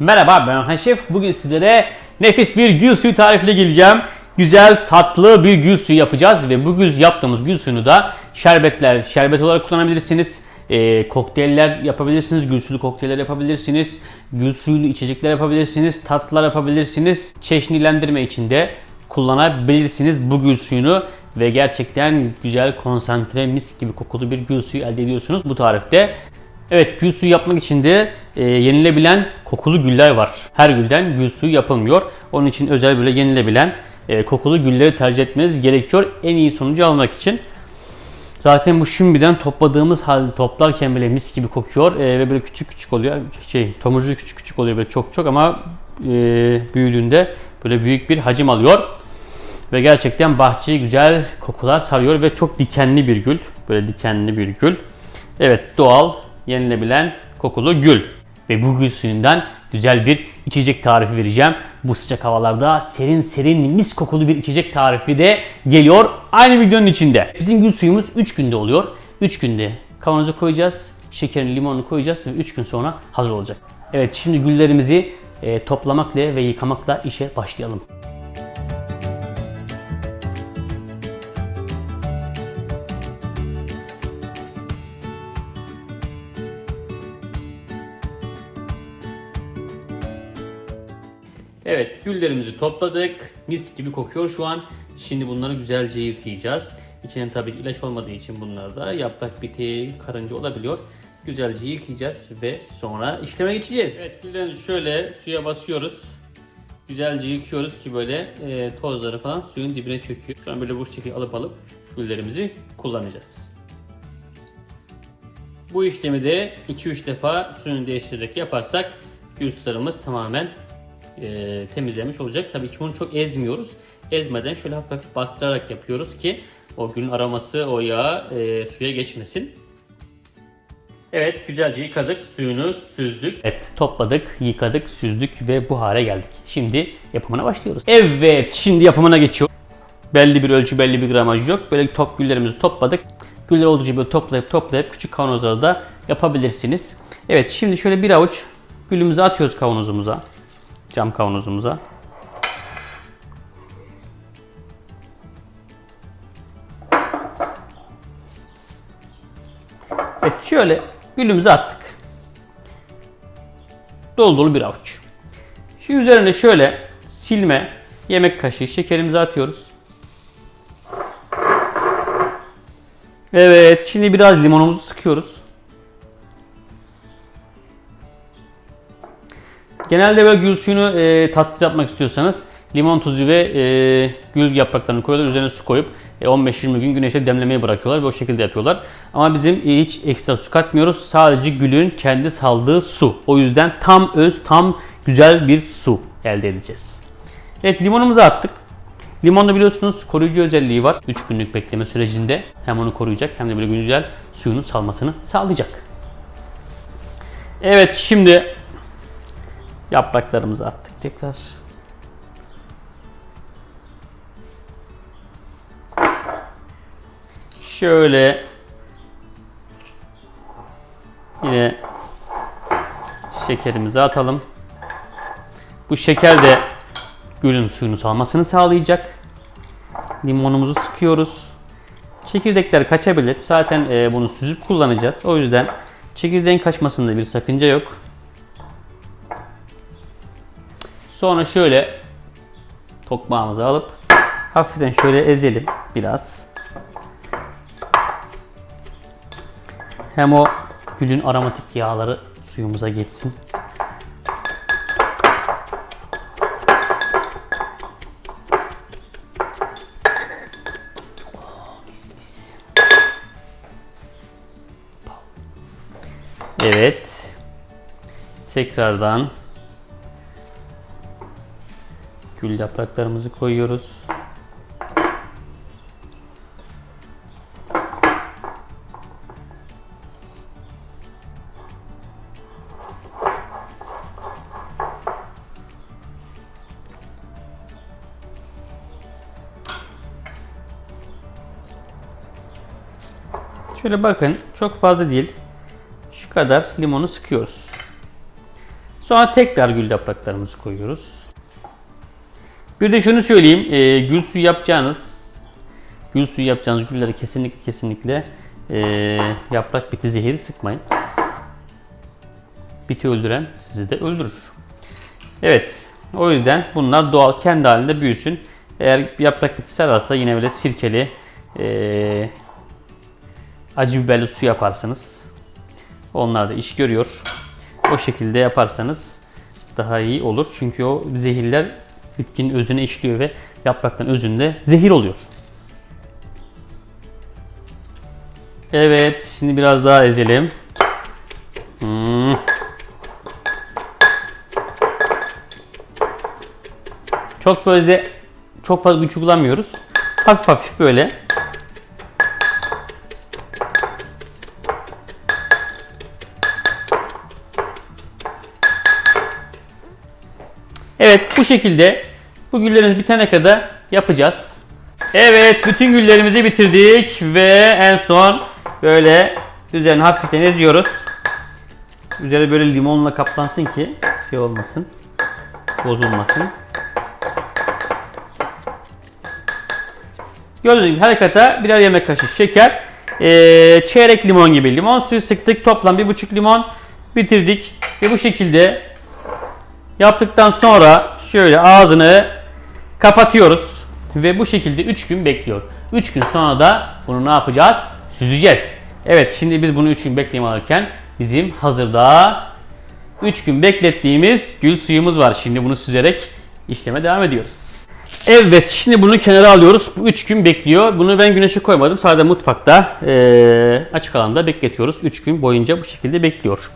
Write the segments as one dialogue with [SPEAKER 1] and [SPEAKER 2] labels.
[SPEAKER 1] Merhaba ben Orhan Şef. Bugün sizlere nefis bir gül suyu tarifiyle geleceğim. Güzel tatlı bir gül suyu yapacağız ve bu gül yaptığımız gül suyunu da şerbetler, şerbet olarak kullanabilirsiniz. Ee, kokteyller yapabilirsiniz, gül suyu kokteyller yapabilirsiniz. Gül suyulu içecekler yapabilirsiniz, tatlılar yapabilirsiniz. Çeşnilendirme için de kullanabilirsiniz bu gül suyunu ve gerçekten güzel konsantre mis gibi kokulu bir gül suyu elde ediyorsunuz bu tarifte. Evet gül suyu yapmak için de e, yenilebilen kokulu güller var. Her gülden gül suyu yapılmıyor. Onun için özel böyle yenilebilen e, kokulu gülleri tercih etmeniz gerekiyor en iyi sonucu almak için. Zaten bu şimdiden topladığımız halde toplarken bile mis gibi kokuyor e, ve böyle küçük küçük oluyor. Şey tomurcuğu küçük küçük oluyor böyle çok çok ama e, büyüdüğünde böyle büyük bir hacim alıyor. Ve gerçekten bahçeyi güzel kokular sarıyor ve çok dikenli bir gül. Böyle dikenli bir gül. Evet doğal, yenilebilen kokulu gül. Ve bu gül suyundan güzel bir içecek tarifi vereceğim. Bu sıcak havalarda serin serin mis kokulu bir içecek tarifi de geliyor aynı videonun içinde. Bizim gül suyumuz 3 günde oluyor. 3 günde kavanoza koyacağız. Şekerini, limonunu koyacağız ve 3 gün sonra hazır olacak. Evet şimdi güllerimizi e, toplamakla ve yıkamakla işe başlayalım. Güllerimizi topladık. Mis gibi kokuyor şu an. Şimdi bunları güzelce yıkayacağız. İçine tabii ilaç olmadığı için bunlarda yaprak biti, karınca olabiliyor. Güzelce yıkayacağız ve sonra işleme geçeceğiz. Evet güllerimizi şöyle suya basıyoruz. Güzelce yıkıyoruz ki böyle e, tozları falan suyun dibine çöküyor. Sonra böyle bu şekilde alıp alıp güllerimizi kullanacağız. Bu işlemi de 2-3 defa suyunu değiştirerek yaparsak gül sularımız tamamen e, temizlenmiş olacak. Tabii ki bunu çok ezmiyoruz. Ezmeden şöyle hafif hafif bastırarak yapıyoruz ki o gülün aroması o yağa e, suya geçmesin. Evet güzelce yıkadık, suyunu süzdük. Evet topladık, yıkadık, süzdük ve bu hale geldik. Şimdi yapımına başlıyoruz. Evet şimdi yapımına geçiyor. Belli bir ölçü, belli bir gramaj yok. Böyle top güllerimizi topladık. Güller olduğu böyle toplayıp toplayıp küçük kavanozlarda da yapabilirsiniz. Evet şimdi şöyle bir avuç gülümüzü atıyoruz kavanozumuza cam kavanozumuza. Evet şöyle gülümüzü attık. Dolu dolu bir avuç. Şu üzerine şöyle silme yemek kaşığı şekerimizi atıyoruz. Evet şimdi biraz limonumuzu sıkıyoruz. Genelde böyle gül suyunu e, tatsız yapmak istiyorsanız limon tuzu ve e, gül yapraklarını koyuyorlar. Üzerine su koyup e, 15-20 gün güneşte demlemeye bırakıyorlar ve o şekilde yapıyorlar. Ama bizim hiç ekstra su katmıyoruz. Sadece gülün kendi saldığı su. O yüzden tam öz, tam güzel bir su elde edeceğiz. Evet limonumuzu attık. Limonda biliyorsunuz koruyucu özelliği var. 3 günlük bekleme sürecinde hem onu koruyacak hem de böyle güzel suyunu salmasını sağlayacak. Evet şimdi Yapraklarımızı attık tekrar. Şöyle yine şekerimizi atalım. Bu şeker de gülün suyunu salmasını sağlayacak. Limonumuzu sıkıyoruz. Çekirdekler kaçabilir. Zaten e, bunu süzüp kullanacağız. O yüzden çekirdeğin kaçmasında bir sakınca yok. Sonra şöyle tokmağımızı alıp hafiften şöyle ezelim biraz. Hem o gülün aromatik yağları suyumuza geçsin. Evet. Tekrardan Gül yapraklarımızı koyuyoruz. Şöyle bakın çok fazla değil. Şu kadar limonu sıkıyoruz. Sonra tekrar gül yapraklarımızı koyuyoruz. Bir de şunu söyleyeyim. e, gül suyu yapacağınız gül suyu yapacağınız güllere kesinlikle kesinlikle e, yaprak biti zehiri sıkmayın. Biti öldüren sizi de öldürür. Evet. O yüzden bunlar doğal kendi halinde büyüsün. Eğer yaprak bitisi ararsa yine böyle sirkeli e, acı biberli su yaparsınız. Onlar da iş görüyor. O şekilde yaparsanız daha iyi olur. Çünkü o zehirler bitkinin özüne işliyor ve yapraktan özünde zehir oluyor. Evet, şimdi biraz daha ezelim. Hmm. Çok böyle çok fazla güç kullanmıyoruz. Hafif hafif böyle. Evet bu şekilde bu güllerimiz bitene kadar yapacağız. Evet bütün güllerimizi bitirdik ve en son böyle üzerine hafiften eziyoruz. Üzeri böyle limonla kaplansın ki şey olmasın. Bozulmasın. Gördüğünüz gibi her kata birer yemek kaşığı şeker. ee, çeyrek limon gibi limon suyu sıktık. Toplam bir buçuk limon bitirdik. Ve bu şekilde yaptıktan sonra şöyle ağzını kapatıyoruz. Ve bu şekilde 3 gün bekliyor. 3 gün sonra da bunu ne yapacağız? Süzeceğiz. Evet şimdi biz bunu 3 gün bekleyim alırken bizim hazırda 3 gün beklettiğimiz gül suyumuz var. Şimdi bunu süzerek işleme devam ediyoruz. Evet şimdi bunu kenara alıyoruz. Bu 3 gün bekliyor. Bunu ben güneşe koymadım. Sadece mutfakta açık alanda bekletiyoruz. 3 gün boyunca bu şekilde bekliyor.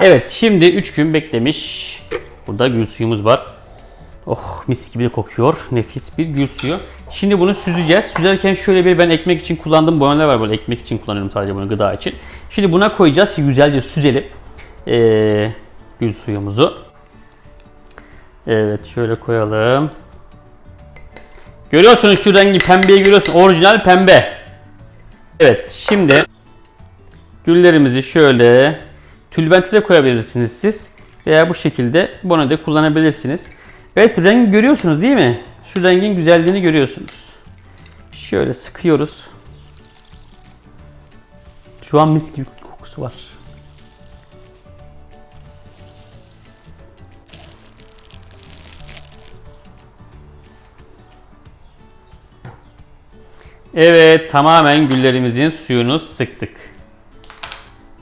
[SPEAKER 1] Evet şimdi 3 gün beklemiş. Burada gül suyumuz var. Oh mis gibi kokuyor. Nefis bir gül suyu. Şimdi bunu süzeceğiz. Süzerken şöyle bir ben ekmek için kullandığım boyalar var böyle ekmek için kullanıyorum sadece bunu gıda için. Şimdi buna koyacağız. Güzelce süzelim. Ee, gül suyumuzu. Evet şöyle koyalım. Görüyorsunuz şu rengi pembeyi görüyorsun. Orijinal pembe. Evet şimdi güllerimizi şöyle tülbente koyabilirsiniz siz. Veya bu şekilde bunu da kullanabilirsiniz. Evet rengi görüyorsunuz değil mi? Şu rengin güzelliğini görüyorsunuz. Şöyle sıkıyoruz. Şu an mis gibi kokusu var. Evet tamamen güllerimizin suyunu sıktık.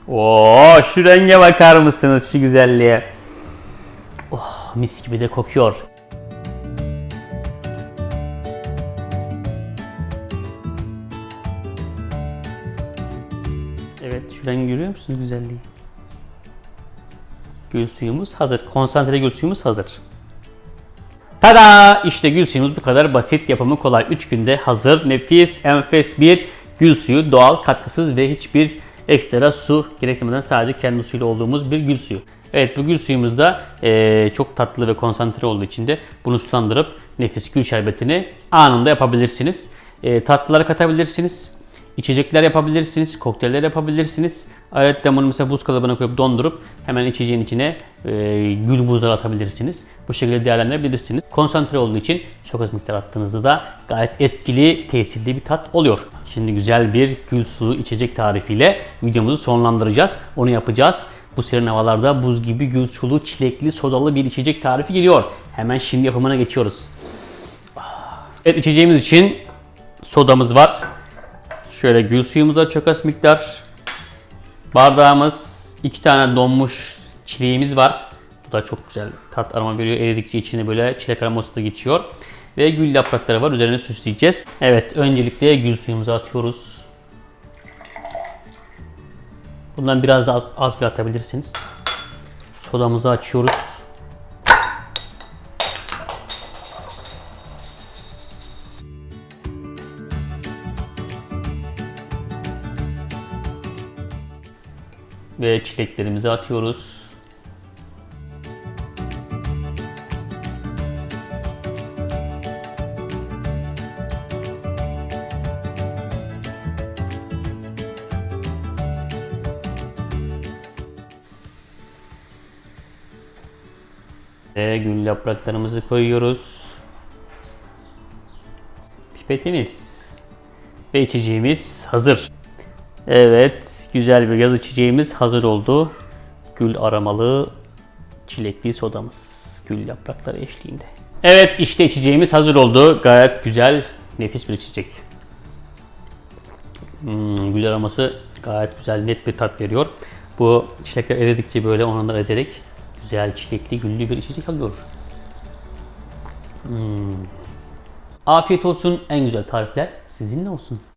[SPEAKER 1] Oo şu renge bakar mısınız şu güzelliğe? Mis gibi de kokuyor. Evet şu rengi görüyor musunuz güzelliği? Gül suyumuz hazır. Konsantre gül suyumuz hazır. Tada! İşte gül suyumuz bu kadar basit, yapımı kolay. 3 günde hazır, nefis, enfes bir gül suyu. Doğal, katkısız ve hiçbir ekstra su gerektirmeden sadece kendi suyuyla olduğumuz bir gül suyu. Evet bu gül suyumuz da eee, çok tatlı ve konsantre olduğu için de bunu sulandırıp nefis gül şerbetini anında yapabilirsiniz. Eee tatlılara katabilirsiniz. İçecekler yapabilirsiniz, kokteyller yapabilirsiniz. Ayrıca bunu mesela buz kalıbına koyup dondurup hemen içeceğin içine e, gül buzları atabilirsiniz. Bu şekilde değerlendirebilirsiniz. Konsantre olduğu için çok az miktar attığınızda da gayet etkili, tesirli bir tat oluyor. Şimdi güzel bir gül suyu içecek tarifiyle videomuzu sonlandıracağız. Onu yapacağız. Bu serin havalarda buz gibi gül sulu, çilekli, sodalı bir içecek tarifi geliyor. Hemen şimdi yapımına geçiyoruz. Evet içeceğimiz için sodamız var. Şöyle gül suyumuza çok az miktar. Bardağımız iki tane donmuş çileğimiz var. Bu da çok güzel tat aroma veriyor. Eridikçe içine böyle çilek aroması da geçiyor. Ve gül yaprakları var. Üzerine süsleyeceğiz. Evet öncelikle gül suyumuzu atıyoruz. Bundan biraz da az, az bir atabilirsiniz. Sodamızı açıyoruz. Ve çileklerimizi atıyoruz. Ve gül yapraklarımızı koyuyoruz. Pipetimiz ve içeceğimiz hazır. Evet, güzel bir yaz içeceğimiz hazır oldu. Gül aramalı çilekli sodamız. Gül yaprakları eşliğinde. Evet, işte içeceğimiz hazır oldu. Gayet güzel, nefis bir içecek. Hmm, gül aroması gayet güzel, net bir tat veriyor. Bu çilekler eridikçe böyle onları ezerek güzel çilekli, güllü bir içecek alıyor. Hmm. Afiyet olsun, en güzel tarifler sizinle olsun.